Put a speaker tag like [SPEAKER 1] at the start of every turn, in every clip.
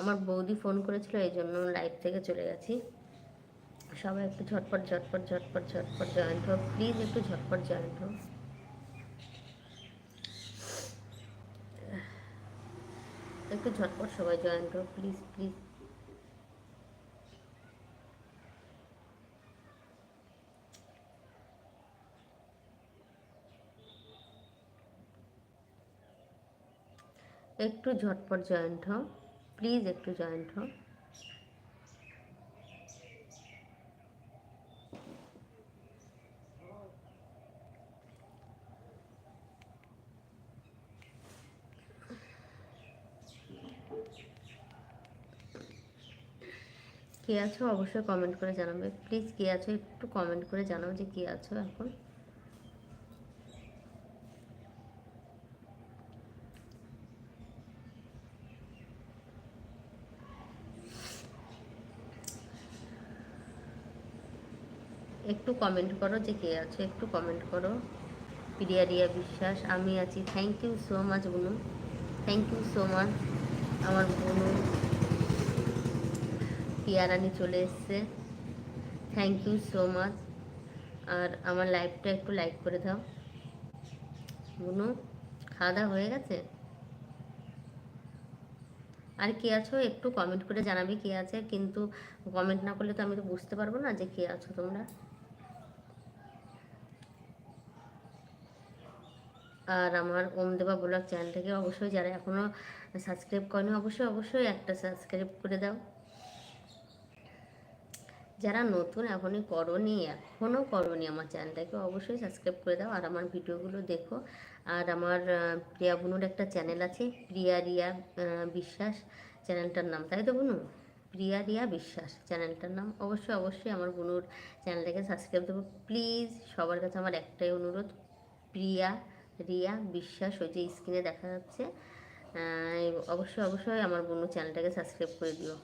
[SPEAKER 1] আমার বৌদি ফোন করেছিল, এই জন্য লাইভ থেকে চলে গেছি। সবাই একটু ঝটপট ঝটপট ঝটপট ঝটপট জয়েন্ট হোক। প্লিজ একটু ঝটপট জয়েন্ট হোক। একটু ঝটপট সবাই জয়েন্ট হোক প্লিজ প্লিজ একটু ঝটপট জয়েন্ট হও প্লিজ একটু জয়েন্ট হও। কে আছো? অবশ্যই কমেন্ট করে জানাবে। প্লিজ কে আছো? একটু কমেন্ট করে জানাও যে কে আছো এখন। একটু কমেন্ট করো যে কে আছো, একটু কমেন্ট করো। প্রিয়া রিয়া বিশ্বাস, আমি আছি। Thank you so much Bunu. Thank you so much আমার বুনু। পিয়ারানি চলে এসছে। থ্যাংক ইউ সো মাচ আর আমার লাইভটা একটু লাইক করে দাও। বুনু খাওয়া দাওয়া হয়ে গেছে? আর কে আছো, একটু কমেন্ট করে জানাবে কে আছে। কিন্তু কমেন্ট না করলে তো আমি তো বুঝতে পারব না যে কে আছো তোমরা। আর আমার ওম দেবা ব্লগ চ্যানেলটাকে অবশ্যই যারা এখনও সাবস্ক্রাইব করেনি, অবশ্যই অবশ্যই একটা সাবস্ক্রাইব করে দাও। যারা নতুন এখনই করনি, এখনও করনি আমার চ্যানেলটাকে অবশ্যই সাবস্ক্রাইব করে দাও। আর আমার ভিডিওগুলো দেখো। আর আমার প্রিয়া বুনুর একটা চ্যানেল আছে, প্রিয়া রিয়া বিশ্বাস চ্যানেলটার নাম। তাই তো বুনু? প্রিয়া রিয়া বিশ্বাস চ্যানেলটার নাম। অবশ্যই অবশ্যই আমার বুনুর চ্যানেলটাকে সাবস্ক্রাইব দেবো। প্লিজ, সবার কাছে আমার একটাই অনুরোধ, প্রিয়া রিয়া, বিশ্বাস, ওই যে স্ক্রিনে দেখা যাচ্ছে। অবশ্যই অবশ্যই আমার বন্ধু চ্যানেলটাকে সাবস্ক্রাইব করে দিও।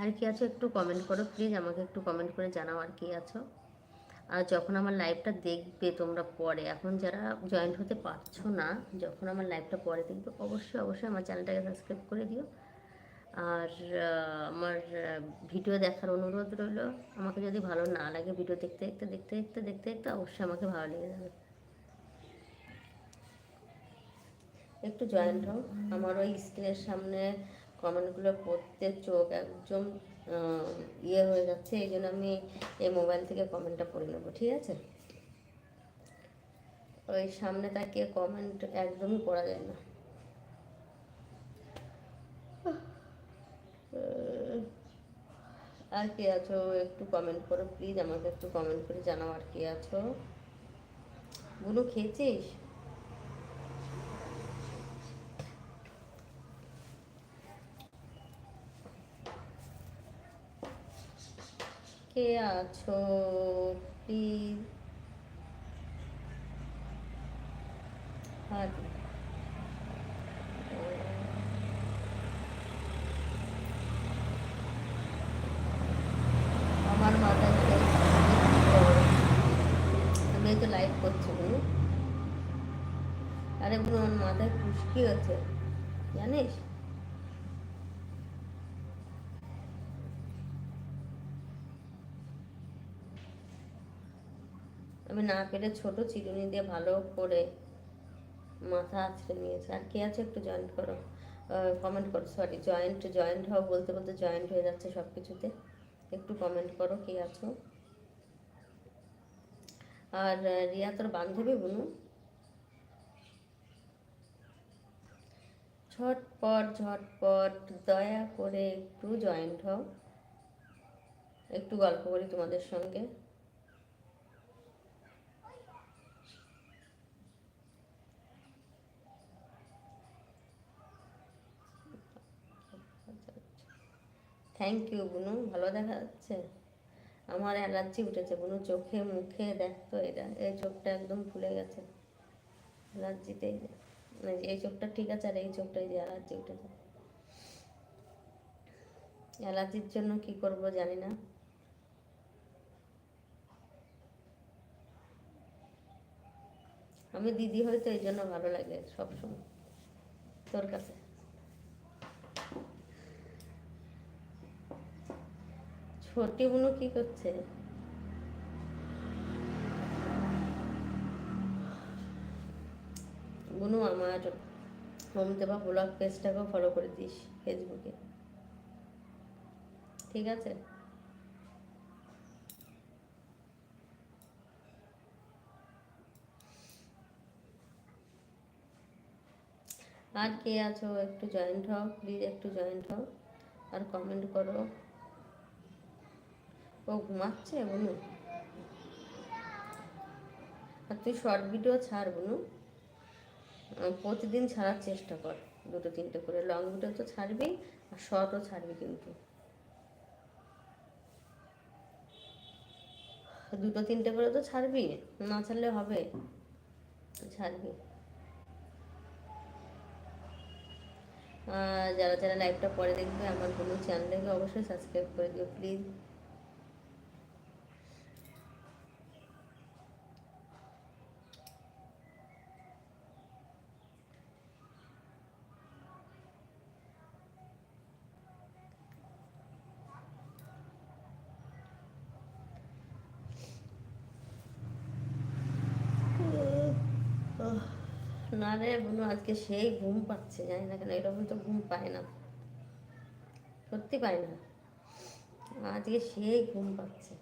[SPEAKER 1] আর কি আছো একটু কমেন্ট করো প্লিজ আমাকে একটু কমেন্ট করে জানাও আর কি আছো। আর যখন আমার লাইভটা দেখবে তোমরা পরে, এখন যারা জয়েন্ট হতে পারছ না, যখন আমার লাইভটা পরে দেখবে, অবশ্যই অবশ্যই আমার চ্যানেলটাকে সাবস্ক্রাইব করে দিও। আর আমার ভিডিও দেখার অনুরোধ রইল। আমাকে যদি ভালো না লাগে ভিডিও দেখতে দেখতে দেখতে দেখতে দেখতে দেখতে, অবশ্যই আমাকে ভালো লেগে যাবে। একটু জয়েন্ট হও। আমার ওই স্ক্রিনের সামনে কমেন্টগুলো পড়তে চোখ একদম ইয়ে হয়ে যাচ্ছে, এই জন্য আমি এই মোবাইল থেকে কমেন্টটা পড়ে নেব, ঠিক আছে? ওই সামনে তাকিয়ে কমেন্ট একদমই পড়া যায় না। আর কে আছো একটু কমেন্ট করো প্লিজ আমাকে একটু কমেন্ট করে জানাও আর কে আছো। গুলো খেয়েছিস? কে আছো? প্লিজ হ্যাঁ আমার মাথায় তো আমি তো লাইভ করছি বুঝলি আরে বুঝু আমার মাথায় খুশকি হচ্ছে জানিস? আমি না পেরে ছোট চিরুনি দিয়ে ভালো করে মাথা আছড়ে নিয়েছে। আর কে আছে একটু জয়েন্ট করো? কমেন্ট করো সরি জয়েন্ট জয়েন্ট হও, বলতে বলতে জয়েন্ট হয়ে যাচ্ছে সব কিছুতে একটু কমেন্ট করো কে আছো। আর রিয়া, তোর বান্ধবী বুনু? ঝটপট ঝটপট, দয়া করে একটু জয়েন্ট হও। একটু গল্প করি তোমাদের সঙ্গে। থ্যাংক ইউ বুনু। ভালো দেখা যাচ্ছে? আমার অ্যালার্জি উঠেছে বুনু। চোখে, মুখে দেখতো এটা। এই চোখটা একদম ফুলে গেছে। অ্যালার্জিতেই মানে এই চোখটা ঠিক আছে আর এই চোখটা যে অ্যালার্জি উঠেছে অ্যালার্জির জন্য কি করব জানি না। আমি দিদি হয়তো এই জন্য ভালো লাগে সবসময়। তোর কাছে? ছোটি বুনু কি করছে? বুনু আমার হোম দেবা ব্লগ পেজটাকেও ফলো করে দিস ফেসবুকে। ঠিক আছে? আর কে আছো? একটু জয়েন্ট হও প্লিজ একটু জয়েন্ট হও। আর কমেন্ট করো। ও ঘুমাচ্ছে, বনু? আর তুই শর্ট ভিডিও ছাড়, বনু। প্রতিদিন ছাড়ার চেষ্টা কর। দুটো, তিনটে করে। লং ভিডিও তো ছাড়বি, আর শর্টও ছাড়বি কিন্তু। দুটো, তিনটে করে তো ছাড়বি? না ছাড়লে হবে? ছাড়বি। যারা যারা লাইভটা পরে দেখবে, আমার কোনো চ্যানেলটাকে অবশ্যই সাবস্ক্রাইব করে দিও প্লিজ না রে বোনো, আজকে সেই ঘুম পাচ্ছে, জানি না কেন, এরকম তো ঘুম পায় না। সত্যি পায় না। আজকে সেই ঘুম পাচ্ছে।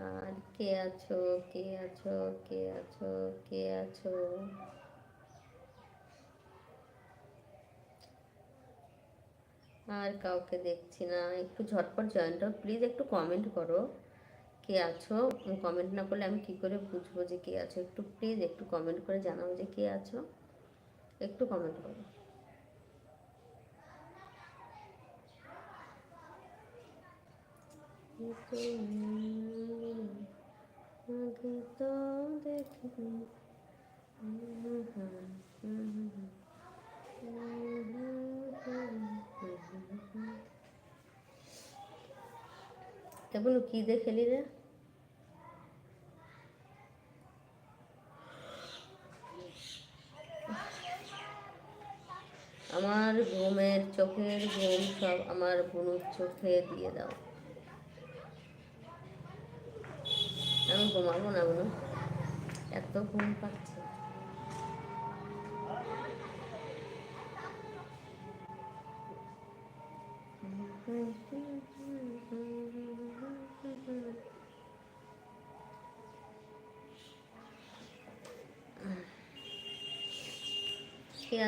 [SPEAKER 1] আর কে আছো কে আছো কে আছো কে আছো? আর কাউকে দেখছি না একটু ঝটপট জয়েন্ট হও প্লিজ একটু কমেন্ট করো কে আছো কমেন্ট না করলে আমি কি করে বুঝব যে কে আছো একটু প্লিজ একটু কমেন্ট করে জানাও যে কে আছো একটু কমেন্ট করো তো কেবল কি দিয়ে খেলি রে? আমার ঘুমের চোখের ঘুম সব আমার বুনুর চোখে দিয়ে দাও। আমি ঘুমাবো না বুনু, এত ঘুম পাচ্ছে।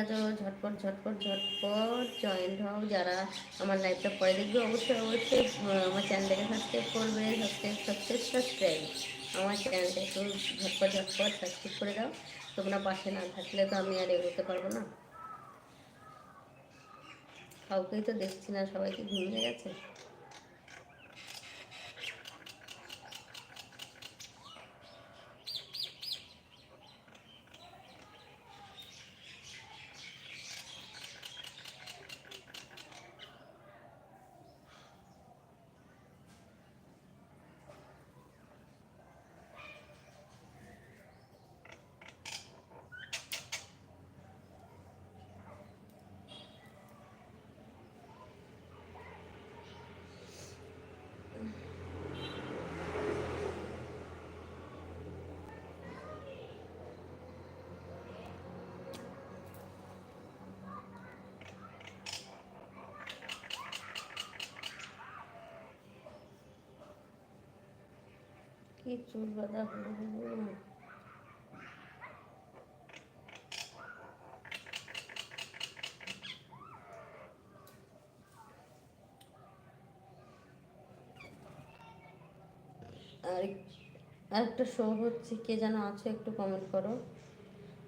[SPEAKER 1] আছে ঝটপট ঝটপট ঝটপট জয়েন্ট হও। যারা আমার লাইফটা পরে দেখবে, অবশ্যই অবশ্যই আমার চ্যানেলটাকে সাবস্ক্রাইব করবে সাবস্ক্রাইব সাবস্ক্রাইব সাবস্ক্রাইব আমার চ্যানেলটা একটু ঝটপট ঝটপট সাবস্ক্রাইব করে দাও। তোমরা পাশে না থাকলে তো আমি আর এগোতে পারব না। কাউকেই তো দেখছি না সবাইকে ঘুমিয়ে গেছে? কি চুল বাঁধা হলো আর আরেকটা শো হচ্ছে, কে যেন আছো একটু কমেন্ট করো।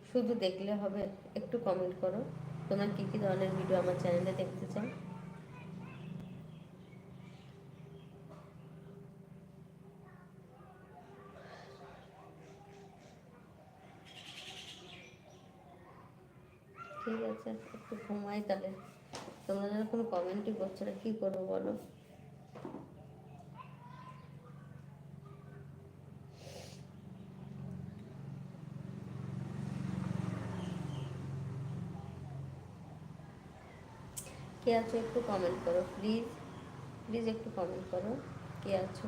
[SPEAKER 1] শুধু দেখলে হবে, একটু কমেন্ট করো। তোমরা কী কী ধরনের ভিডিও আমার চ্যানেলে দেখতে চাও? আছে একটু ঘুমাই তাহলে। তোমরা যেন কোনো কমেন্টই করছ না, কী করব বলো? কে আছো একটু কমেন্ট করো প্লিজ প্লিজ একটু কমেন্ট করো, কে আছো?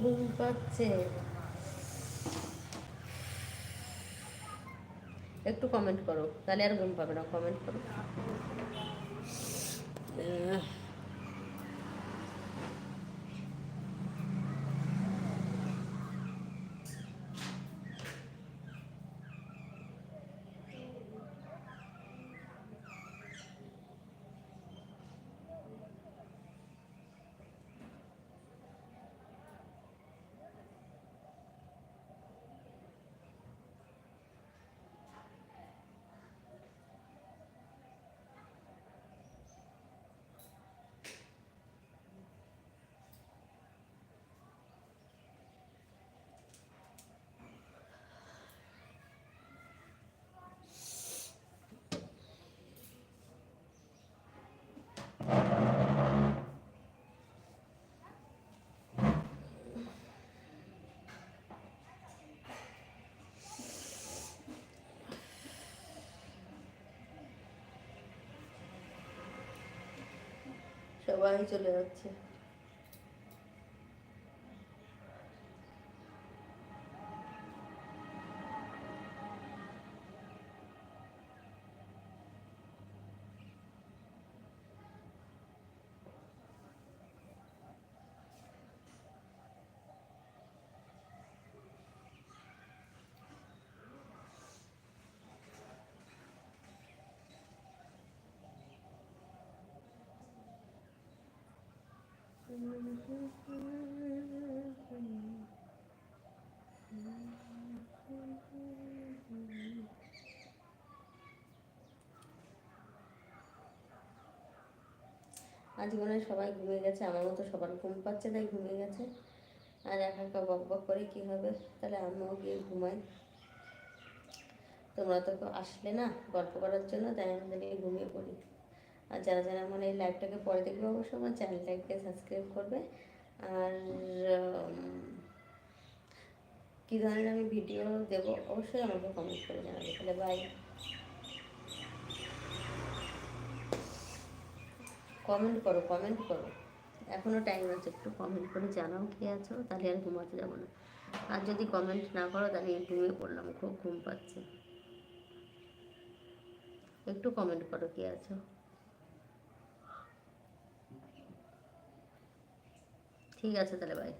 [SPEAKER 1] ঘুম পাচ্ছে। একটু কমেন্ট করো তাহলে আর ঘুম পাবে না কমেন্ট করো। সবাই চলে যাচ্ছে। আজ মনে হয় সবাই ঘুমিয়ে গেছে, আমার মতো সবার ঘুম পাচ্ছে তাই ঘুমিয়ে গেছে। আর একা একা বক বক করে কী হবে, তাহলে আমিও গিয়ে ঘুমাই। তোমরা তো আসলে না গল্প করার জন্য, তাই নিয়ে ঘুমিয়ে পড়ি। আর যারা যারা মানে এই লাইভটাকে পরে দেখবে অবশ্যই আমার চ্যানেলটাকে সাবস্ক্রাইব করবে। আর কী ধরনের আমি ভিডিও দেবো অবশ্যই আমাকে কমেন্ট করে জানাবে। তাহলে বাই কমেন্ট করো কমেন্ট করো। এখনও টাইম আছে, একটু কমেন্ট করে জানাও কে আছো, তাহলে আর ঘুমাতে যাব না। আর যদি কমেন্ট না করো, তাহলে ঘুমিয়ে পড়লাম, খুব ঘুম পাচ্ছে। একটু কমেন্ট করো কে আছো। ঠিক আছে তাহলে বাই